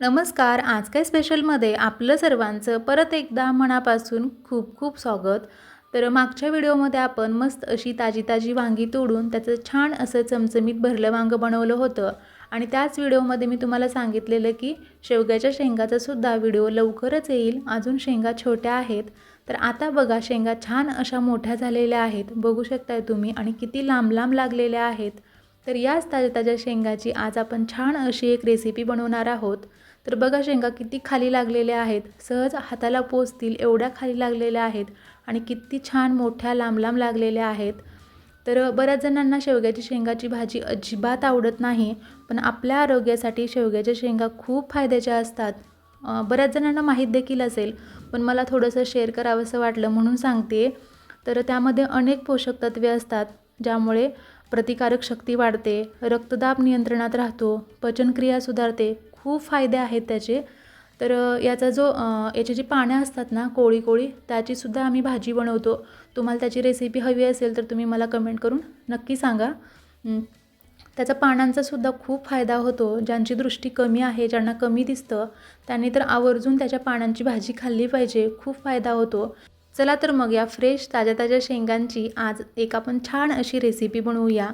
नमस्कार आज काय स्पेशलमध्ये आपलं सर्वांचं परत एकदा मनापासून खूप खूप स्वागत. तर मागच्या व्हिडिओमध्ये आपण मस्त अशी ताजी ताजी वांगी तोडून त्याचं छान असं चमचमीत भरलं वांगं बनवलं होतं. आणि त्याच व्हिडिओमध्ये मी तुम्हाला सांगितलेलं की शेवग्याच्या शेंगाचा सुद्धा व्हिडिओ लवकरच येईल. अजून शेंगा छोट्या आहेत. तर आता बघा शेंगा छान अशा मोठ्या झालेल्या आहेत. बघू शकताय तुम्ही आणि किती लांब लांब लागलेल्या आहेत. तर याच ताज्या ताज्या शेंगाची आज आपण छान अशी एक रेसिपी बनवणार आहोत. तर बघा शेंगा किती खाली लागलेल्या आहेत. सहज हाताला पोचतील एवढ्या खाली लागलेल्या आहेत आणि किती छान मोठ्या लांब लांब लागलेल्या आहेत. तर बऱ्याच जणांना शेवग्याची शेंगाची भाजी अजिबात आवडत नाही पण आपल्या आरोग्यासाठी शेवग्याच्या शेंगा खूप फायद्याच्या असतात. बऱ्याच जणांना माहीत देखील असेल पण मला थोडंसं शेअर करावंसं वाटलं म्हणून सांगते. तर त्यामध्ये अनेक पोषक तत्वे असतात ज्यामुळे प्रतिकारक शक्ती वाढते रक्तदाब नियंत्रणात राहतो पचनक्रिया सुधारते खूप फायदे आहेत त्याचे. तर याचा जो याची जी पानं असतात ना कोळी कोळी त्याचीसुद्धा आम्ही भाजी बनवतो. तुम्हाला त्याची रेसिपी हवी असेल तर तुम्ही मला कमेंट करून नक्की सांगा. त्याचा पानांचासुद्धा खूप फायदा होतो. ज्यांची दृष्टी कमी आहे ज्यांना कमी दिसतं त्यांनी तर आवर्जून त्याच्या पानांची भाजी खाल्ली पाहिजे. खूप फायदा होतो. चला तर मग या फ्रेश ताज्या ताज्या शेंगांची आज एक आपण छान अशी रेसिपी बनवूया.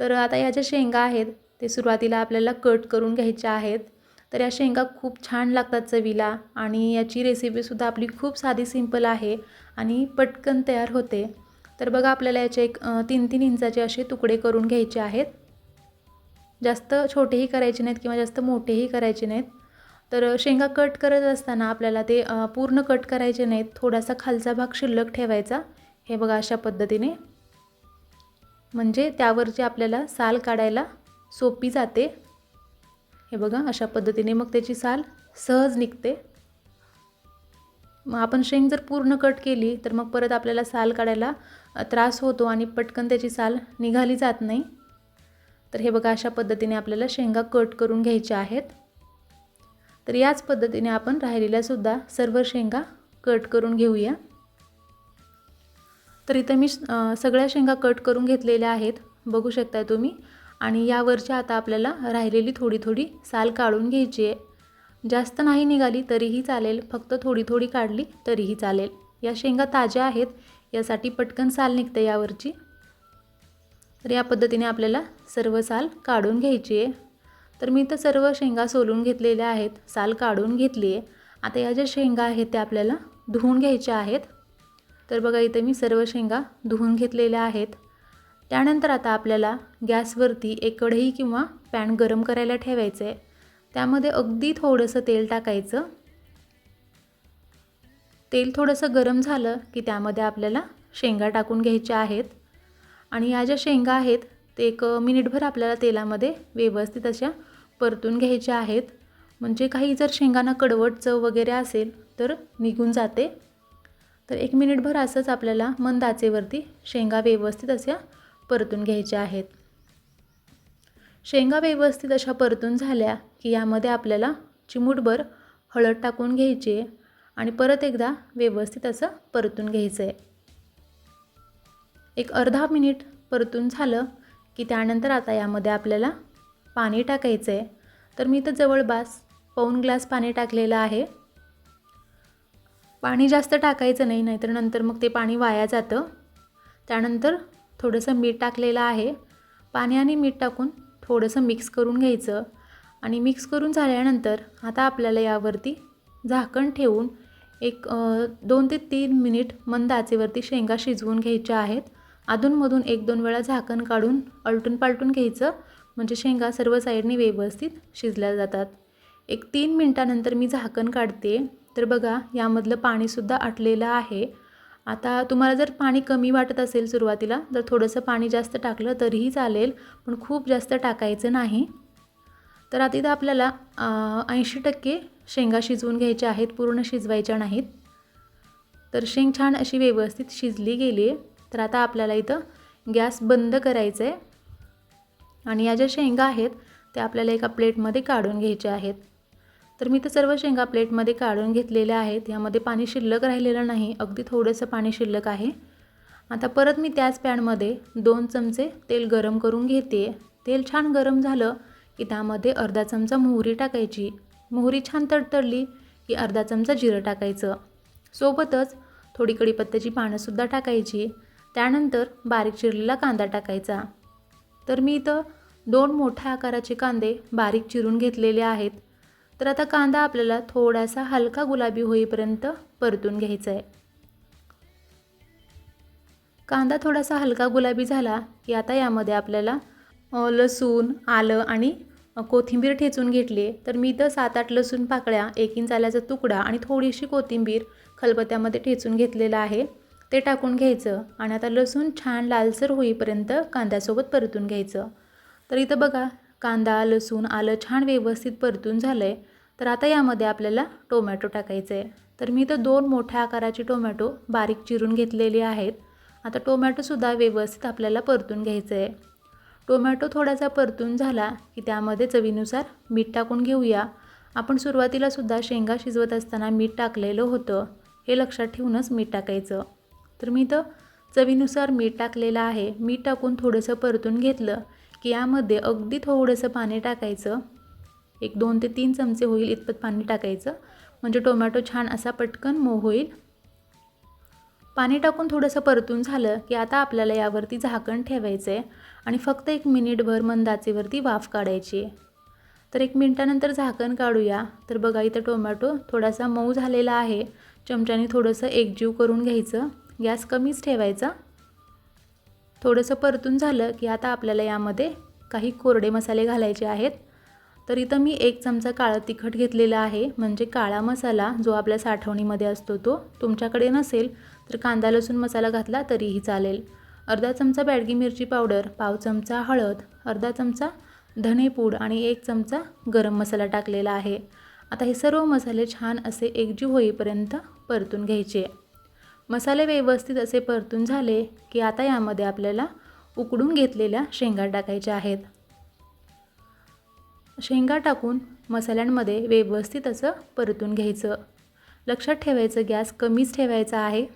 तर आता या ज्या शेंगा आहेत ते सुरुवातीला आपल्याला कट करून घ्यायच्या आहेत. तर या शेंगा खूप छान लागतात चवीला आणि याची रेसिपीसुद्धा आपली खूप साधी सिंपल आहे आणि पटकन तयार होते. तर बघा आपल्याला याचे एक तीन तीन इंचाचे असे तुकडे करून घ्यायचे आहेत. जास्त छोटेही करायचे नाहीत किंवा जास्त मोठेही करायचे नाहीत. तर शेंगा कट करत असताना आपल्याला ते पूर्ण कट करायचे नाहीत. थोडासा खालचा भाग शिल्लक ठेवायचा. हे बघा अशा पद्धतीने. म्हणजे त्यावरची आपल्याला साल काढायला सोपी जाते. हे बघा अशा पद्धतीने मग त्याची साल सहज निघते. मग आपण शेंग जर पूर्ण कट केली तर मग परत आपल्याला साल काढायला त्रास होतो आणि पटकन त्याची साल निघाली जात नाही. तर हे बघा अशा पद्धतीने आपल्याला शेंगा कट करून घ्यायच्या आहेत. तर याच पद्धतीने आपण राहिलेल्यासुद्धा सर्व शेंगा कट करून घेऊया. तर इथं मी सगळ्या शेंगा कट करून घेतलेल्या आहेत. बघू शकताय तुम्ही. आणि यावरची आता आपल्याला राहिलेली थोडी थोडी साल काढून घ्यायची आहे. जास्त नाही निघाली तरीही चालेल फक्त थोडी थोडी काढली तरीही चालेल. या शेंगा ताज्या आहेत यासाठी पटकन साल निघते यावरची. तर या पद्धतीने आपल्याला सर्व साल काढून घ्यायची आहे. तर मी तर सर्व शेंगा सोलून घेतलेल्या आहेत साल काढून घेतली आहे. आता या ज्या शेंगा आहेत त्या आपल्याला धुवून घ्यायच्या आहेत. तर बघा इथे मी सर्व शेंगा धुवून घेतलेल्या आहेत. त्यानंतर आता आपल्याला गॅसवरती एक कढई किंवा पॅन गरम करायला ठेवायचं आहे त्यामध्ये अगदी थोडंसं तेल टाकायचं. तेल थोडंसं गरम झालं की त्यामध्ये आपल्याला शेंगा टाकून घ्यायच्या आहेत. आणि या ज्या शेंगा आहेत ते एक मिनिटभर आपल्याला तेलामध्ये व्यवस्थित अशा परतून घ्यायच्या आहेत. म्हणजे काही जर शेंगांना कडवट चव वगैरे असेल तर निघून जाते. तर एक मिनिटभर असंच आपल्याला मंद आचेवरती शेंगा व्यवस्थित अशा परतून घ्यायच्या आहेत. शेंगा व्यवस्थित अशा परतून झाल्या की यामध्ये आपल्याला चिमूटभर हळद टाकून घ्यायची आहे आणि परत एकदा व्यवस्थित असं परतून घ्यायचं आहे. एक अर्धा मिनिट परतून झालं की त्यानंतर आता यामध्ये आपल्याला पाणी टाकायचं आहे. तर मी तर जवळपास पाऊन ग्लास पाणी टाकलेलं आहे. पाणी जास्त टाकायचं नाही नाहीतर नंतर मग ते पाणी वाया जातं. त्यानंतर थोडंसं मीठ टाकलेलं आहे. पाणी आणि मीठ टाकून थोडंसं मिक्स करून घ्यायचं. आणि मिक्स करून झाल्यानंतर आता आपल्याला यावरती झाकण ठेवून एक दोन ते तीन मिनिट मंद आचेवरती शेंगा शिजवून घ्यायच्या आहेत. अधूनमधून एक दोन वेळा झाकण काढून अलटून पालटून घ्यायचं. म्हणजे शेंगा सर्व साईडने व्यवस्थित शिजल्या जातात. एक तीन मिनटानंतर मी झाकण काढते. तर बघा यामधलं पाणीसुद्धा आटलेलं आहे. आता तुम्हाला जर पाणी कमी वाटत असेल सुरुवातीला तर थोडंसं पाणी जास्त टाकलं तरीही चालेल पण खूप जास्त टाकायचं नाही. तर आता इथं आपल्याला ऐंशी टक्के शेंगा शिजवून घ्यायच्या आहेत पूर्ण शिजवायच्या नाहीत. तर शेंग छान अशी व्यवस्थित शिजली गेली आहे तर आता आपल्याला इथं गॅस बंद करायचं आहे आणि या ज्या शेंगा आहेत त्या आपल्याला एका प्लेटमध्ये काढून घ्यायच्या आहेत. तर मी तर सर्व शेंगा प्लेटमध्ये काढून घेतलेल्या आहेत. यामध्ये पाणी शिल्लक राहिलेलं नाही. अगदी थोडंसं पाणी शिल्लक आहे. आता परत मी त्याच पॅनमध्ये दोन चमचे तेल गरम करून घेते. तेल छान गरम झालं की त्यामध्ये अर्धा चमचा मोहरी टाकायची. मोहरी छान तडतडली की अर्धा चमचा जिरं टाकायचं. सोबतच थोडी कढीपत्त्याची पानंसुद्धा टाकायची. त्यानंतर बारीक चिरलेला कांदा टाकायचा. तर मी इथं दोन मोठ्या आकाराचे कांदे बारीक चिरून घेतलेले आहेत. तर आता कांदा आपल्याला थोडासा हलका गुलाबी होईपर्यंत परतून घ्यायचा आहे कांदा थोडासा हलका गुलाबी झाला की आता यामध्ये आपल्याला लसूण आलं आणि कोथिंबीर ठेचून घेतली तर मी तर सात आठ लसूण पाकळ्या एक इंच आल्याचा तुकडा आणि थोडीशी कोथिंबीर खलबत्त्यामध्ये ठेचून घेतलेलं आहे. ते टाकून घ्यायचं आणि आता लसूण छान लालसर होईपर्यंत कांद्यासोबत परतून घ्यायचं. तर इथं बघा कांदा लसूण आलं छान व्यवस्थित परतून झालं आहे तर आता यामध्ये आपल्याला टोमॅटो टाकायचं आहे तर मी तर दोन मोठ्या आकाराचे टोमॅटो बारीक चिरून घेतलेले आहेत. आता टोमॅटोसुद्धा व्यवस्थित आपल्याला परतून घ्यायचं आहे टोमॅटो थोडासा परतून झाला की त्यामध्ये चवीनुसार मीठ टाकून घेऊया. आपण सुरुवातीलासुद्धा शेंगा शिजवत असताना मीठ टाकलेलं होतं. हे लक्षात ठेवूनच मीठ टाकायचं. तर मी तर चवीनुसार मीठ टाकलेलं आहे. मीठ टाकून थोडंसं परतून घेतलं. की यामध्ये अगदी थोडंसं पाणी टाकायचं. एक दोन ते तीन चमचे होईल इतपत पाणी टाकायचं. म्हणजे टोमॅटो छान असा पटकन मऊ होईल. पाणी टाकून थोडंसं परतून झालं की आता आपल्याला यावरती झाकण ठेवायचं आहे आणि फक्त एक मिनिटभर मंदाचेवरती वाफ काढायची. आहे तर एक मिनटानंतर झाकण काढूया. तर बघा इथं टोमॅटो थोडासा मऊ झालेला आहे. चमच्याने थोडंसं एकजीव करून घ्यायचं. गॅस कमीच ठेवायचा. थोडंसं परतून झालं की आता आपल्याला यामध्ये काही कोरडे मसाले घालायचे आहेत. तर इथं मी एक चमचा काळं तिखट घेतलेला आहे. म्हणजे काळा मसाला जो आपल्या साठवणीमध्ये असतो तो तुमच्याकडे नसेल तर कांदा लसूण मसाला घातला तरीही चालेल. अर्धा चमचा बॅडगी मिरची पावडर पाव चमचा हळद अर्धा चमचा धनेपूड आणि एक चमचा गरम मसाला टाकलेला आहे. आता हे सर्व मसाले छान असे एकजीव होईपर्यंत परतून घ्यायचे. मसाले व्यवस्थित असे परतून झाले की आता यामध्ये आपल्याला उकडून घेतलेल्या शेंगा टाकायच्या आहेत. शेंगा टाकून मसाल्यांमध्ये व्यवस्थित असं परतून घ्यायचं. लक्षात ठेवायचं गॅस कमीच ठेवायचा आहे.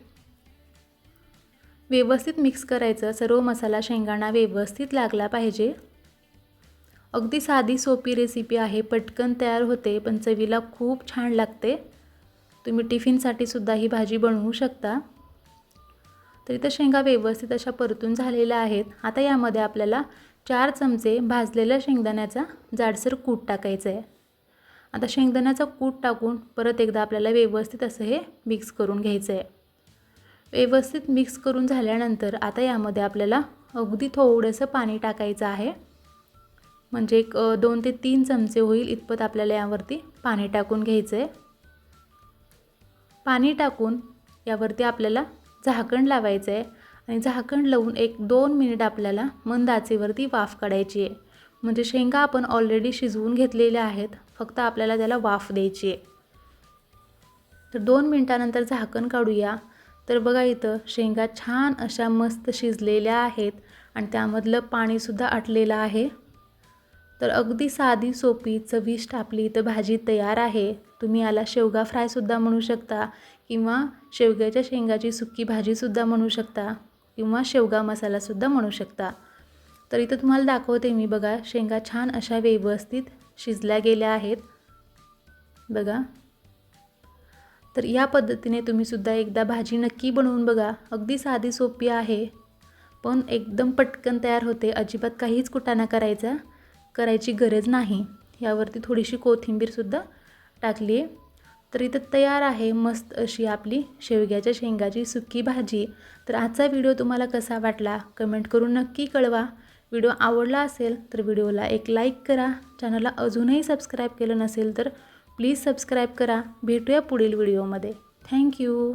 व्यवस्थित मिक्स करायचं सर्व मसाला शेंगांना व्यवस्थित लागला पाहिजे. अगदी साधी सोपी रेसिपी आहे पटकन तयार होते पण चवीला खूप छान लागते. तुम्ही टिफिनसाठी सुद्धा ही भाजी बनवू शकता. तर इथं शेंगा व्यवस्थित अशा परतून झालेल्या आहेत. आता यामध्ये आपल्याला चार चमचे भाजलेल्या शेंगदाण्याचा जाडसर कूट टाकायचं आहे. आता शेंगदाण्याचा कूट टाकून परत एकदा आपल्याला व्यवस्थित असं हे मिक्स करून घ्यायचं आहे. व्यवस्थित मिक्स करून झाल्यानंतर आता यामध्ये आपल्याला अगदी थोडंसं पाणी टाकायचं आहे. म्हणजे एक दोन ते तीन चमचे होईल इतपत आपल्याला यावरती पाणी टाकून घ्यायचं आहे. पाणी टाकून यावरती आपल्याला झाकण लावायचं आहे. आणि झाकण लावून एक दोन मिनिट आपल्याला मंद आचेवरती वाफ काढायची आहे. म्हणजे शेंगा आपण ऑलरेडी शिजवून घेतलेल्या आहेत. फक्त आपल्याला त्याला वाफ द्यायची आहे. तर दोन मिनटानंतर झाकण काढूया. तर बघा इथं शेंगा छान अशा मस्त शिजलेल्या आहेत. आणि त्यामधलं पाणीसुद्धा आटलेलं आहे. तर अगदी साधी सोपी चविष्ट आपली इथं भाजी तयार आहे. तुम्ही याला शेवगा फ्रायसुद्धा म्हणू शकता किंवा शेवग्याच्या शेंगाची सुक्की भाजीसुद्धा म्हणू शकता किंवा शेवगा मसालासुद्धा म्हणू शकता. तर इथं तुम्हाला दाखवते मी बघा शेंगा छान अशा व्यवस्थित शिजल्या गेल्या आहेत. बघा. तर या पद्धतीने तुम्हीसुद्धा एकदा भाजी नक्की बनवून बघा. अगदी साधी सोपी आहे. पण एकदम पटकन तयार होते. अजिबात काहीच कुटाणा करायचा करायची गरज नाही. यावरती थोडीशी कोथिंबीरसुद्धा टाकली आहे. तर इथं तयार आहे मस्त अशी आपली शेवग्याच्या शेंगाची सुकी भाजी. तर आजचा व्हिडिओ तुम्हाला कसा वाटला? कमेंट करून नक्की कळवा. व्हिडिओ आवडला असेल तर व्हिडिओला एक लाईक करा. चॅनलला अजूनही सबस्क्राईब केलं नसेल तर प्लीज सबस्क्राईब करा. भेटूया पुढील व्हिडिओमध्ये. थँक्यू.